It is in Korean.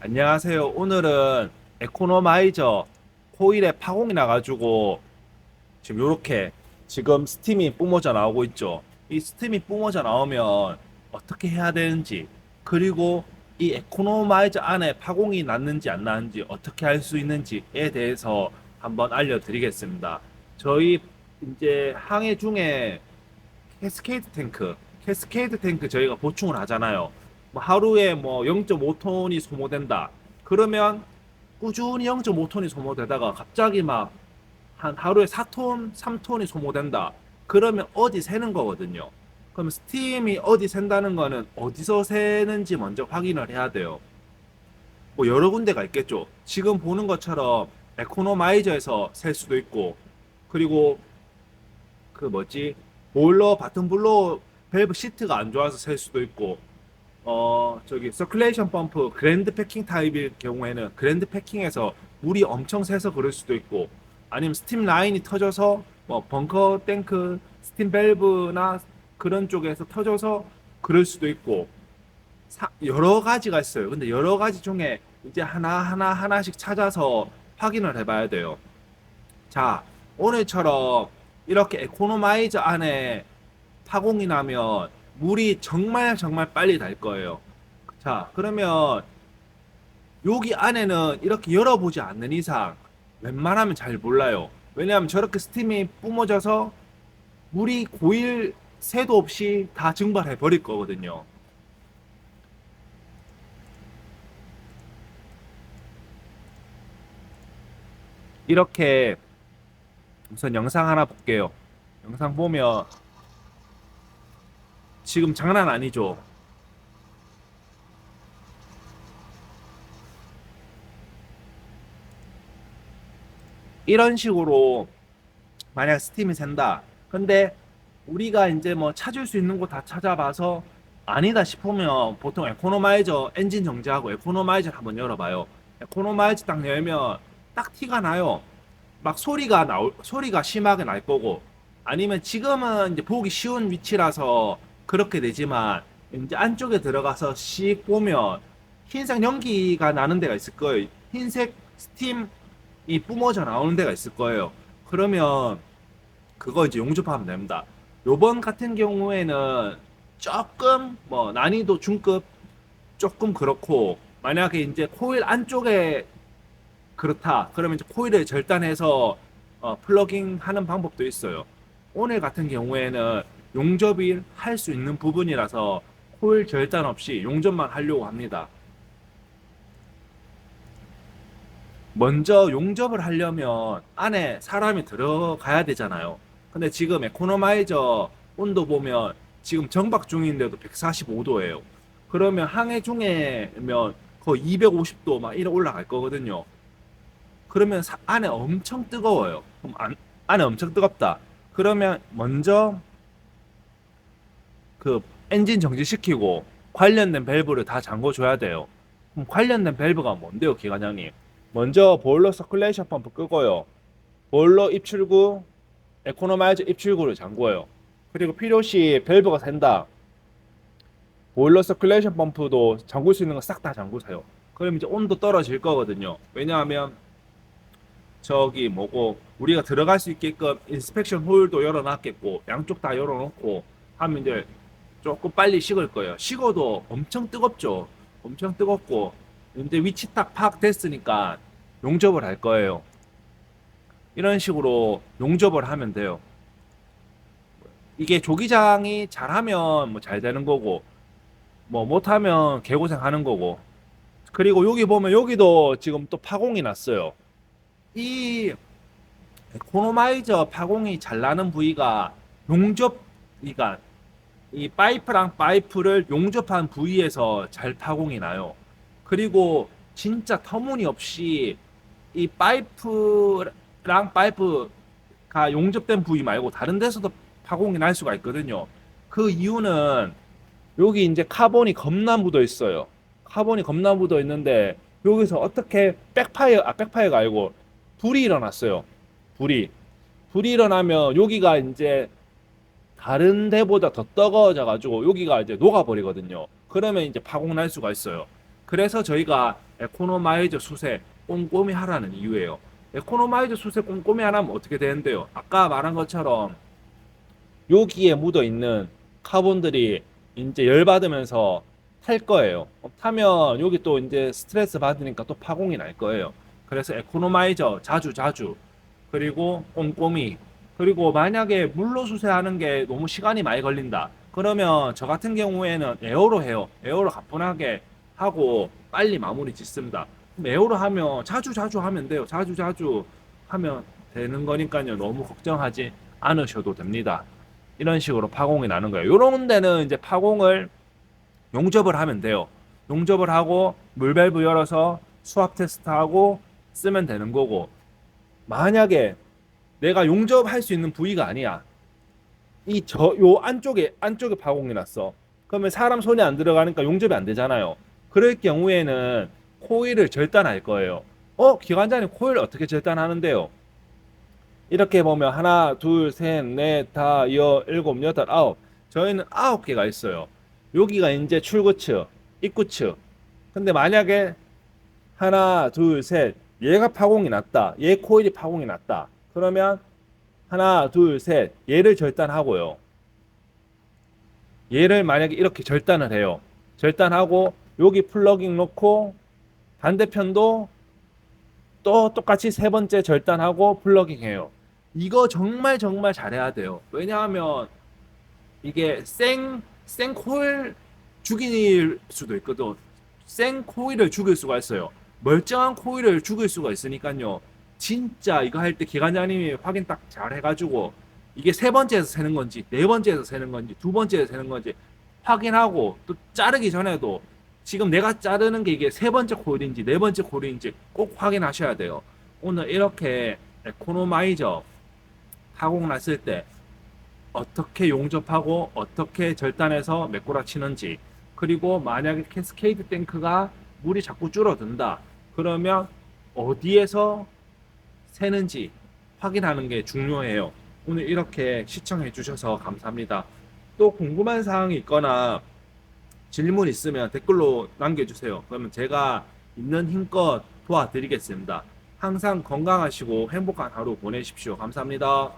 안녕하세요. 오늘은 에코노마이저 코일에 파공이 나가지고 지금 요렇게 지금 스팀이 뿜어져 나오고 있죠. 이 스팀이 뿜어져 나오면 어떻게 해야 되는지 그리고 이 에코노마이저 안에 파공이 났는지 안 났는지 어떻게 할 수 있는지에 대해서 한번 알려드리겠습니다. 저희 이제 항해 중에 캐스케이드 탱크, 캐스케이드 탱크 저희가 보충을 하잖아요. 뭐 하루에 뭐 0.5톤이 소모된다. 그러면 꾸준히 0.5톤이 소모되다가 갑자기 막 한 하루에 4톤, 3톤이 소모된다. 그러면 어디 새는 거거든요. 그럼 스팀이 어디 샌다는 거는 어디서 새는지 먼저 확인을 해야 돼요. 뭐 여러 군데가 있겠죠. 지금 보는 것처럼 에코노마이저에서 셀 수도 있고, 그리고 그 뭐지 보일러 바튼 블로 밸브 시트가 안 좋아서 셀 수도 있고, 어 저기 서큘레이션 펌프 그랜드 패킹 타입일 경우에는 그랜드 패킹에서 물이 엄청 새서 그럴 수도 있고, 아니면 스팀 라인이 터져서 뭐 벙커 탱크 스팀 밸브나 그런 쪽에서 터져서 그럴 수도 있고 사- 여러 가지가 있어요. 근데 여러 가지 중에 이제 하나 하나 하나씩 찾아서 확인을 해봐야 돼요. 자 오늘처럼 이렇게 에코노마이저 안에 파공이 나면 물이 정말 정말 빨리 달 거예요. 자 그러면 여기 안에는 이렇게 열어보지 않는 이상 웬만하면 잘 몰라요. 왜냐하면 저렇게 스팀이 뿜어져서 물이 고일 새도 없이 다 증발해 버릴 거거든요. 이렇게 우선 영상 하나 볼게요. 영상 보면 지금 장난 아니죠? 이런 식으로 만약 스팀이 샌다. 근데 우리가 이제 뭐 찾을 수 있는 곳 다 찾아봐서 아니다 싶으면 보통 에코노마이저 엔진 정지하고 에코노마이저를 한번 열어봐요. 에코노마이저 딱 열면 딱 티가 나요. 막 소리가 나올 소리가 심하게 날 거고 아니면 지금은 이제 보기 쉬운 위치라서 그렇게 되지만 이제 안쪽에 들어가서 씩 보면 흰색 연기가 나는 데가 있을 거예요. 흰색 스팀 이 뿜어져 나오는 데가 있을 거예요. 그러면 그거 이제 용접하면 됩니다. 요번 같은 경우에는 조금 뭐 난이도 중급 조금 그렇고 만약에 이제 코일 안쪽에 그렇다 그러면 이제 코일을 절단해서 어, 플러깅 하는 방법도 있어요. 오늘 같은 경우에는 용접이 할수 있는 부분이라서 코일 절단 없이 용접만 하려고 합니다. 먼저 용접을 하려면 안에 사람이 들어가야 되잖아요. 근데 지금 에코노마이저 온도 보면 지금 정박 중인데도 145도예요. 그러면 항해 중에면 거의 250도 막 이래 올라갈 거거든요. 그러면 사- 안에 엄청 뜨거워요. 그럼 안, 안에 엄청 뜨겁다. 그러면 먼저 그 엔진 정지시키고 관련된 밸브를 다 잠궈 줘야 돼요. 그럼 관련된 밸브가 뭔데요, 기관장님? 먼저 보일러 서큘레이션 펌프 끄고요. 보일러 입출구, 에코노마이저 입출구를 잠궈요. 그리고 필요시 밸브가 샌다. 보일러 서큘레이션 펌프도 잠글 수 있는 거 싹 다 잠그세요. 그럼 이제 온도 떨어질 거거든요. 왜냐하면 저기 뭐고 우리가 들어갈 수 있게끔 인스펙션 홀도 열어놨겠고 양쪽 다 열어놓고 하면 이제 조금 빨리 식을 거예요. 식어도 엄청 뜨겁죠. 엄청 뜨겁고 이제 위치 딱 파악됐으니까 용접을 할 거예요. 이런 식으로 용접을 하면 돼요. 이게 조기장이 잘하면 뭐 잘 되는 거고 뭐 못하면 개고생 하는 거고 그리고 여기 보면 여기도 지금 또 파공이 났어요. 이 에코노마이저 파공이 잘 나는 부위가 용접 그러니까 이 파이프랑 파이프를 용접한 부위에서 잘 파공이 나요. 그리고 진짜 터무니없이 이 파이프랑 파이프가 용접된 부위 말고 다른 데서도 파공이 날 수가 있거든요. 그 이유는 여기 이제 카본이 겁나 묻어 있어요. 카본이 겁나 묻어 있는데 여기서 어떻게 백파이어 아 백파이어가 아니고 불이 일어났어요. 불이 불이 일어나면 여기가 이제 다른 데보다 더 뜨거워져 가지고 여기가 이제 녹아버리거든요. 그러면 이제 파공 날 수가 있어요. 그래서 저희가 에코노마이저 수세 꼼꼼히 하라는 이유예요. 에코노마이저 수세 꼼꼼히 안 하면 어떻게 되는데요? 아까 말한 것처럼 여기에 묻어 있는 카본들이 이제 열 받으면서 탈 거예요. 타면 여기 또 이제 스트레스 받으니까 또 파공이 날 거예요. 그래서 에코노마이저 자주 자주 그리고 꼼꼼히 그리고 만약에 물로 수세하는 게 너무 시간이 많이 걸린다. 그러면 저 같은 경우에는 에어로 해요. 에어로 가뿐하게 하고 빨리 마무리 짓습니다. 에어로 하면 자주 자주 하면 돼요. 자주 자주 하면 되는 거니까요. 너무 걱정하지 않으셔도 됩니다. 이런 식으로 파공이 나는 거예요. 이런 데는 이제 파공을 용접을 하면 돼요. 용접을 하고 물밸브 열어서 수압 테스트하고 쓰면 되는 거고 만약에 내가 용접할 수 있는 부위가 아니야. 이 저 요 안쪽에 안쪽에 파공이 났어. 그러면 사람 손이 안 들어가니까 용접이 안 되잖아요. 그럴 경우에는 코일을 절단할 거예요. 어, 기관장님 코일 어떻게 절단하는데요? 이렇게 보면 하나, 둘, 셋, 넷, 다, 여, 일곱, 여덟, 아홉. 저희는 아홉 개가 있어요. 여기가 이제 출구 측, 입구 측. 근데 만약에 하나, 둘, 셋, 얘가 파공이 났다. 얘 코일이 파공이 났다. 그러면 하나, 둘, 셋, 얘를 절단하고요. 얘를 만약에 이렇게 절단을 해요. 절단하고 여기 플러깅 놓고 반대편도 또 똑같이 세 번째 절단하고 플러깅 해요. 이거 정말 정말 잘해야 돼요. 왜냐하면 이게 생, 생 코일 죽일 수도 있거든. 생 코일을 죽일 수가 있어요. 멀쩡한 코일을 죽일 수가 있으니까요. 진짜 이거 할 때 기관장님이 확인 딱 잘 해가지고 이게 세 번째에서 세는 건지 네 번째에서 세는 건지 두 번째에서 세는 건지 확인하고 또 자르기 전에도 지금 내가 자르는 게 이게 세 번째 코일인지 네 번째 코일인지 꼭 확인하셔야 돼요. 오늘 이렇게 에코노마이저 파공 났을 때 어떻게 용접하고 어떻게 절단해서 메꾸라 치는지 그리고 만약에 캐스케이드 탱크가 물이 자꾸 줄어든다 그러면 어디에서 새는지 확인하는 게 중요해요. 오늘 이렇게 시청해 주셔서 감사합니다. 또 궁금한 사항이 있거나 질문 있으면 댓글로 남겨주세요. 그러면 제가 있는 힘껏 도와드리겠습니다. 항상 건강하시고 행복한 하루 보내십시오. 감사합니다.